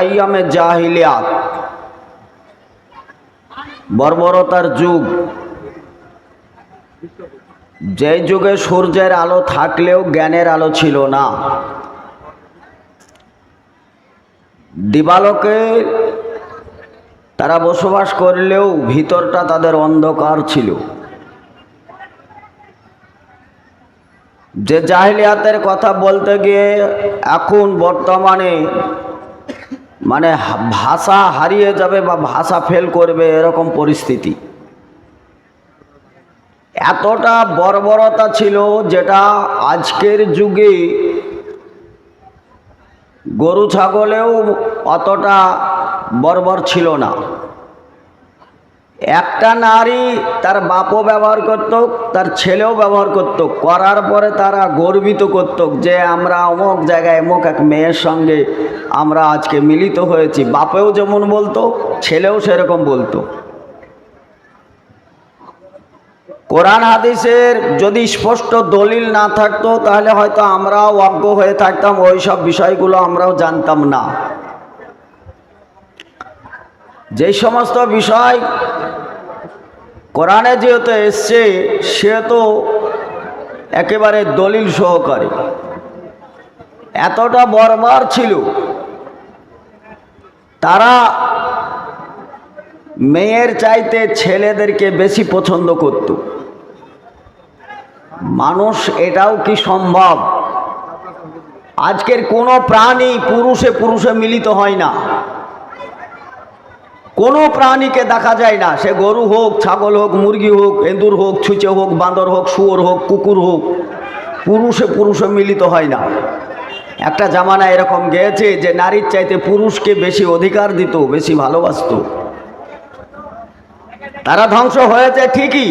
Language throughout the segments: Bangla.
আইয়ামে জাহিলিয়াত বর্বরতার যুগ। যে যুগে সূর্যের আলো থাকলেও জ্ঞানের আলো ছিল না। দিবালোকে তারা বসবাস করলেও ভিতরটা তাদের অন্ধকার ছিল। যে জাহিলিয়াতের কথা বলতে গিয়ে এখন বর্তমানে মানে ভাষা হারিয়ে যাবে বা ভাষা ফেল করবে এরকম পরিস্থিতি। এতটা বর্বরতা ছিল যেটা আজকের যুগে গরু, ছাগলেও অতটা বর্বর ছিল না। একটা নারী তার বাপও ব্যবহার করত, তার ছেলেও ব্যবহার করত, করার পরে তারা গর্বিত করত যে আমরা অমুক জায়গায়, অমুক এক মেয়ের সঙ্গে আমরা আজকে মিলিত হয়েছি। বাপেও যেমন বলতো, ছেলেও সেরকম বলতো। কোরআন হাদিসের যদি স্পষ্ট দলিল না থাকতো, তাহলে হয়তো আমরাও অজ্ঞ হয়ে থাকতাম। ওই সব বিষয়গুলো আমরাও জানতাম না। যে সমস্ত বিষয় কোরআনে যেহেতু এসছে সে তো একেবারে দলিল সহকারে। এতটা বর্বর ছিল। তারা মেয়ের চাইতে ছেলেদেরকে বেশি পছন্দ করত। মানুষ এটাও কি সম্ভব? আজকের কোনো প্রাণী পুরুষে পুরুষে মিলিত হয় না। কোনো প্রাণীকে দেখা যায় না। সে গরু হোক, ছাগল হোক, মুরগি হোক, এঁদুর হোক, ছুঁচে হোক, বাঁদর হোক, শুয়োর হোক, কুকুর হোক, পুরুষে পুরুষে মিলিত হয় না। একটা জামানা এরকম গেছে যে নারীর চাইতে পুরুষকে বেশি অধিকার দিত, বেশি ভালোবাসতো। তারা ধ্বংস হয়েছে ঠিকই,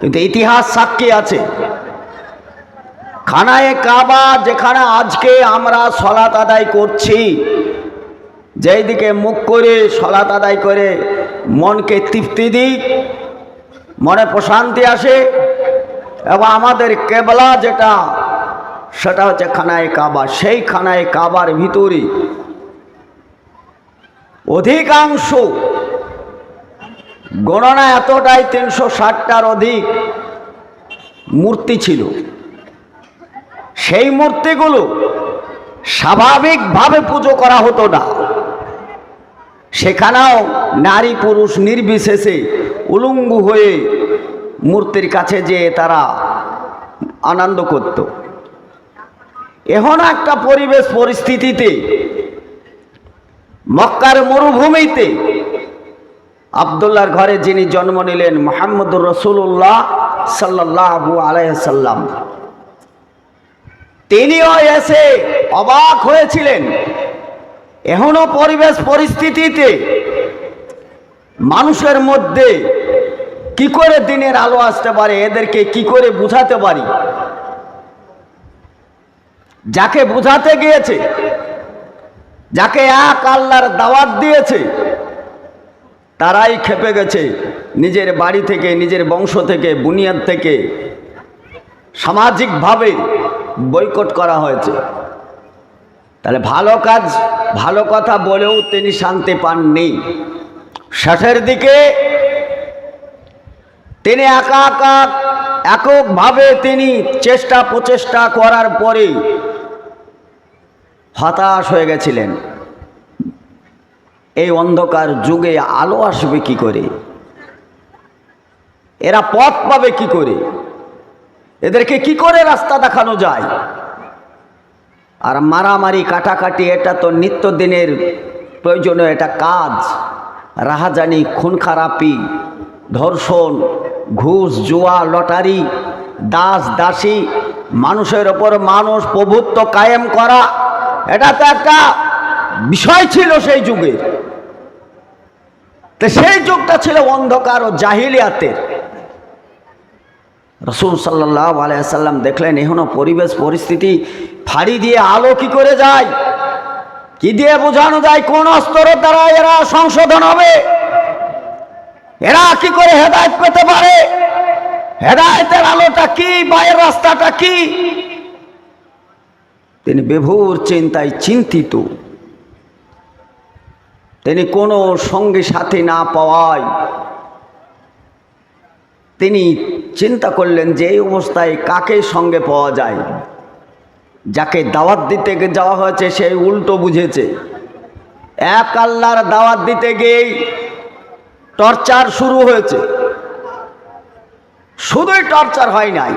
কিন্তু ইতিহাস সাক্ষী আছে। খানায় কাবা যেখানে আজকে আমরা সলাত আদায় করছি যেই দিকে মুখ করে সলাত আদায় করে, মনকে তৃপ্তি দিই মনে প্রশান্তি আসে, এবং আমাদের কেবলা যেটা, সেটা হচ্ছে খানায় কাবা। সেই খানায় কাবার ভিতরে অধিকাংশ গণনা এতটাই তিনশো ষাটটার অধিক মূর্তি ছিল। সেই মূর্তিগুলো স্বাভাবিকভাবে পুজো করা হতো না। সেখানেও নারী পুরুষ নির্বিশেষে উলঙ্গু হয়ে মূর্তির কাছে যেয়ে তারা আনন্দ করত। এখন একটা পরিবেশ পরিস্থিতিতে মক্কার মরুভূমিতে আবদুল্লার ঘরে যিনি জন্ম নিলেন মোহাম্মদুর রসুল্লাহ সাল্লাহু আলাইসাল্লাম তিনিও এসে অবাক হয়েছিলেন এখনও পরিবেশ পরিস্থিতিতে মানুষের মধ্যে কি করে দিনের আলো আসতে পারে, এদেরকে কি করে বুঝাতে পারি? যাকে বুঝাতে গিয়েছে, যাকে এক আল্লাহর দাওয়াত দিয়েছে, তারাই খেপে গেছে নিজের বাড়ি থেকে, নিজের বংশ থেকে, বুনিয়াদ থেকে। সামাজিকভাবে বৈকট করা হয়েছে। তাহলে ভালো কাজ, ভালো কথা বলেও তিনি শান্তি পাননি। শেষের দিকে তিনি একা একা, এককভাবে তিনি চেষ্টা প্রচেষ্টা করার পরে হতাশ হয়ে গেছিলেন। এই অন্ধকার যুগে আলো আসবে কি করে? এরা পথ পাবে কি করে? এদেরকে কি করে রাস্তা দেখানো যায়? আর মারামারি, কাটাকাটি, এটা তো নিত্যদিনের প্রয়োজনীয় এটা কাজ। রাহাজানি, খুন খারাপি, ধর্ষণ, ঘুষ, জুয়া, লটারি, দাস, দাসী, মানুষের ওপর মানুষ প্রভুত্ব কায়েম করা, এটা তো একটা বিষয় ছিল সেই যুগের তো সেই যুগটা ছিল অন্ধকার ও জাহিলিয়াতের। রসুল সাল্লাহ আলাইসাল্লাম দেখলেন, এখনও পরিবেশ, পরিস্থিতি ফাড়ি দিয়ে আলো কি করে যায়? কি দিয়ে বোঝানো যায় কোন স্তরের দ্বারা এরা সংশোধন হবে? এরা কি করে হেদায়ত পেতে পারে? হেদায়তের আলোটা কি? বাইরের রাস্তাটা কি? তিনি বিভোর চিন্তায় চিন্তিত। তিনি কোনো সঙ্গী সাথী না পাওয়ায় তিনি চিন্তা করলেন যে এই অবস্থায় কাকে সঙ্গে পাওয়া যায়? যাকে দাওয়াত দিতে যাওয়া হয়েছে, সে উল্টো বুঝেছে। এক আল্লাহর দাওয়াত দিতে গিয়েই টর্চার শুরু হয়েছে। শুধুই টর্চার হয় নাই,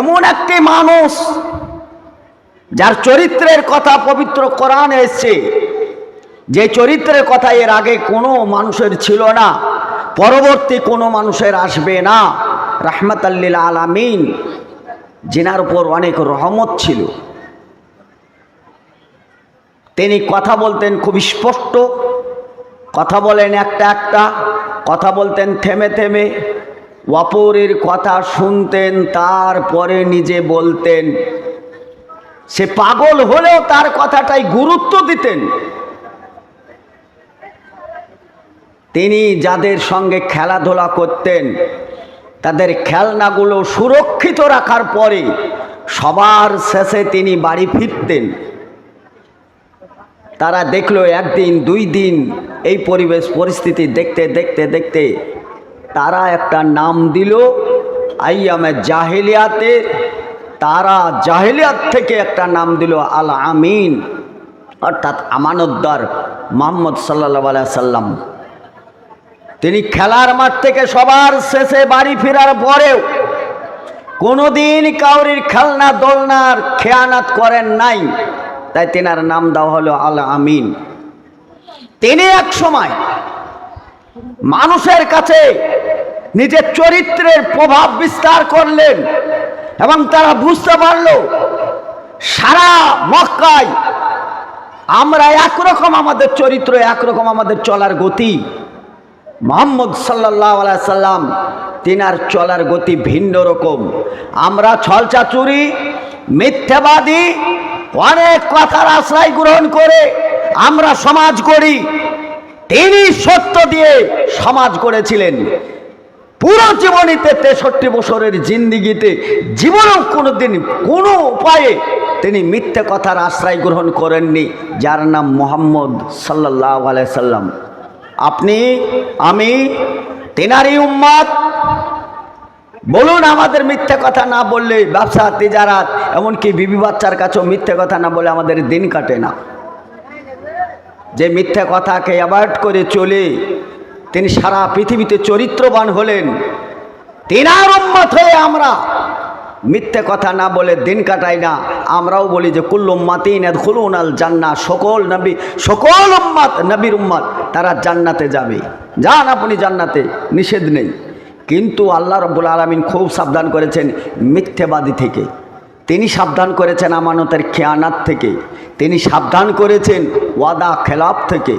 এমন একটি মানুষ যার চরিত্রের কথা পবিত্র কোরআন এসছে। যে চরিত্রের কথা এর আগে কোনো মানুষের ছিল না, পরবর্তী কোনো মানুষের আসবে না। রাহমাত আল্লিল আলামিন জিনার উপর অনেক রহমত ছিল। তিনি কথা বলতেন খুব স্পষ্ট। কথা বলেন একটা একটা, কথা বলতেন থেমে থেমে। অপরের কথা শুনতেন, তারপরে নিজে বলতেন। সে পাগল হলেও তার কথাটাই গুরুত্ব দিতেন। তিনি যাদের সঙ্গে খেলাধুলা করতেন, তাদের খেলনাগুলো সুরক্ষিত রাখার পরে সবার শেষে তিনি বাড়ি ফিরতেন। তারা দেখল একদিন দুই দিন এই পরিবেশ, পরিস্থিতি দেখতে দেখতে দেখতে তারা একটা নাম দিল, আইয়ামে জাহেলিয়াতে। তারা জাহেলিয়াত থেকে একটা নাম দিল, আল আমিন, অর্থাৎ আমানতদার মোহাম্মদ সাল্লাহ সাল্লাম। তিনি খেলার মাঠ থেকে সবার শেষে বাড়ি ফেরার পরেও কোনোদিন কাউরির খেলনা, দোলনার খেয়ানাত করেন নাই। তাই তেনার নাম দেওয়া হলো আল আমিন। তিনি এক সময় মানুষের কাছে নিজের চরিত্রের প্রভাব বিস্তার করলেন এবং তারা বুঝতে পারল, সারা মক্কায় আমরা একরকম আমাদের চরিত্র, একরকম আমাদের চলার গতি। মোহাম্মদ সাল্লাহ সাল্লাম তিনার চলার গতি ভিন্ন রকম। আমরা ছলচাচুরি মিথ্যাবাদী অনেক কথার আশ্রয় গ্রহণ করে আমরা সমাজ করি তিনি সত্য দিয়ে সমাজ করেছিলেন পুরো জীবনীতে তেষট্টি বছরের জিন্দিগিতে জীবনেও কোনো দিন কোনো উপায়ে তিনি মিথ্যে কথার আশ্রয় গ্রহণ করেননি, যার নাম মোহাম্মদ সাল্লাহ সাল্লাম। আপনি, আমি তেনারই উম্মাদ বলুন আমাদের মিথ্যে কথা না বললে ব্যবসা, তেজারাত, এমনকি বিবি বাচ্চার কাছেও মিথ্যে কথা না বলে আমাদের দিন কাটে না। যে মিথ্যে কথাকে অ্যাভয়েড করে চলে, তিনি সারা পৃথিবীতে চরিত্রবান হলেন, তেনার উম্মত হয়ে আমরা মিথ্যে কথা না বলে দিন কাটাই না। আমরাও বলি যে কুল্লুম মাতিন খুলুন আল জান্না সকল নবী, সকল উম্মাত, নবীর উম্মাত, তারা জান্নাতে যাবে। যান আপনি জান্নাতে, নিষেধ নেই। কিন্তু আল্লাহ রব্বুল আলমিন খুব সাবধান করেছেন মিথ্যেবাদী থেকে। তিনি সাবধান করেছেন আমানতের খেয়ানাত থেকে। তিনি সাবধান করেছেন ওয়াদা খেলাপ থেকে।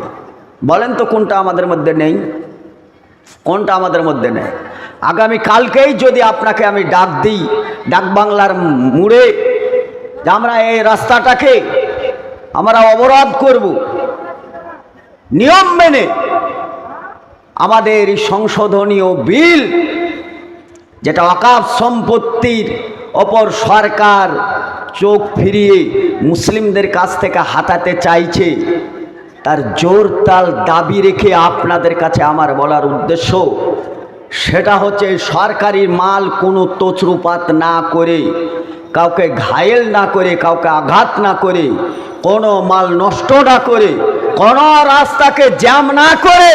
বলেন তো কোনটা আমাদের মধ্যে নেই? কোনটা আমাদের মধ্যে নেই? আগামী কালকেই যদি আপনাকে আমি ডাক দিই, ডাক বাংলার মুড়ে আমরা এই রাস্তাটাকে আমরা অবরোধ করব। নিয়ম মেনে আমাদের সংশোধনীয় বিল, যেটা অকাপ সম্পত্তির ওপর সরকার চোখ ফিরিয়ে মুসলিমদের কাছ থেকে হাতাতে চাইছে, তার জোর তাল দাবি রেখে আপনাদের কাছে আমার বলার উদ্দেশ্য, সেটা হচ্ছে সরকারি মাল কোনো তছরুপাত না করে, কাউকে ঘায়েল না করে, কাউকে আঘাত না করে, কোনো মাল নষ্ট না করে, কোনো রাস্তাকে জ্যাম না করে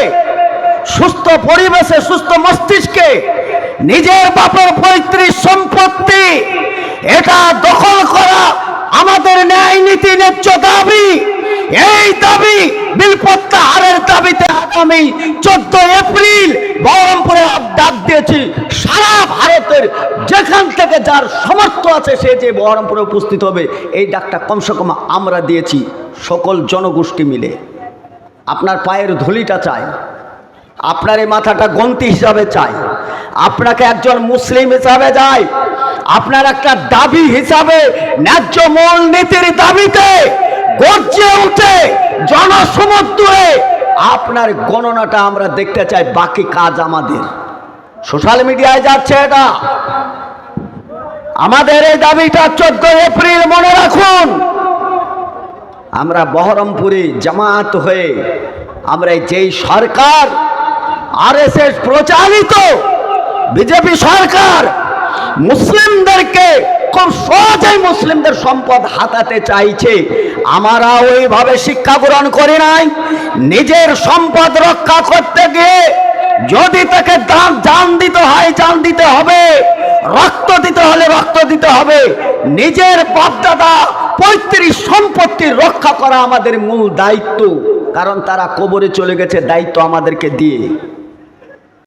সুস্থ পরিবেশে, সুস্থ মস্তিষ্কে নিজের বাপের পৈতৃক সম্পত্তি, এটা দখল করা আমাদের ন্যায় নীতি ন্যায্য দাবি। এই দাবি বিল প্রত্যাহারের দাবিতে আগামী চোদ্দ এপ্রিল বহরমপুরে ডাক দিয়েছি সারা ভারতের, যেখান থেকে যার সমর্থ আছে সে যে বহরমপুরে উপস্থিত হবে, এই ডাকটা কমসে কম আমরা দিয়েছি সকল জনগোষ্ঠী মিলে। আপনার পায়ের ধুলিটা চাই। আপনার এই মাথাটা গন্তি হিসাবে চাই। আপনাকে একজন মুসলিম হিসাবে যায় আপনার একটা দাবি হিসাবে, ন্যায্য মূল নীতির দাবিতে গর্জে উঠে জনসমুদ্রে আপনার গণনাটা আমরা দেখতে চাই বাকি কাজ আমাদের। সোশ্যাল মিডিয়ায় যাচ্ছে এটা। আমাদের এই দাবিটা চোদ্দ এপ্রিল মনে রাখুন। আমরা বহরমপুরে জামাত হয়ে আমরা যেই সরকার আরএসএস প্রচারিত বিজেপি সরকার মুসলিমদেরকে খুব সহজেই মুসলিমদের সম্পদ হাতাতে চাইছে। আমরা ওইভাবে শিক্ষা গ্রহণ করি নাই। নিজের সম্পদ রক্ষা করতে গিয়ে যদি তাকে জান দিতে হয়, জান দিতে হবে, রক্ত দিতে হলে রক্ত দিতে হবে। নিজের বাপদাদা পঁয়ত্রিশ সম্পত্তি রক্ষা করা আমাদের মূল দায়িত্ব। কারণ তারা কবরে চলে গেছে, দায়িত্ব আমাদেরকে দিয়ে।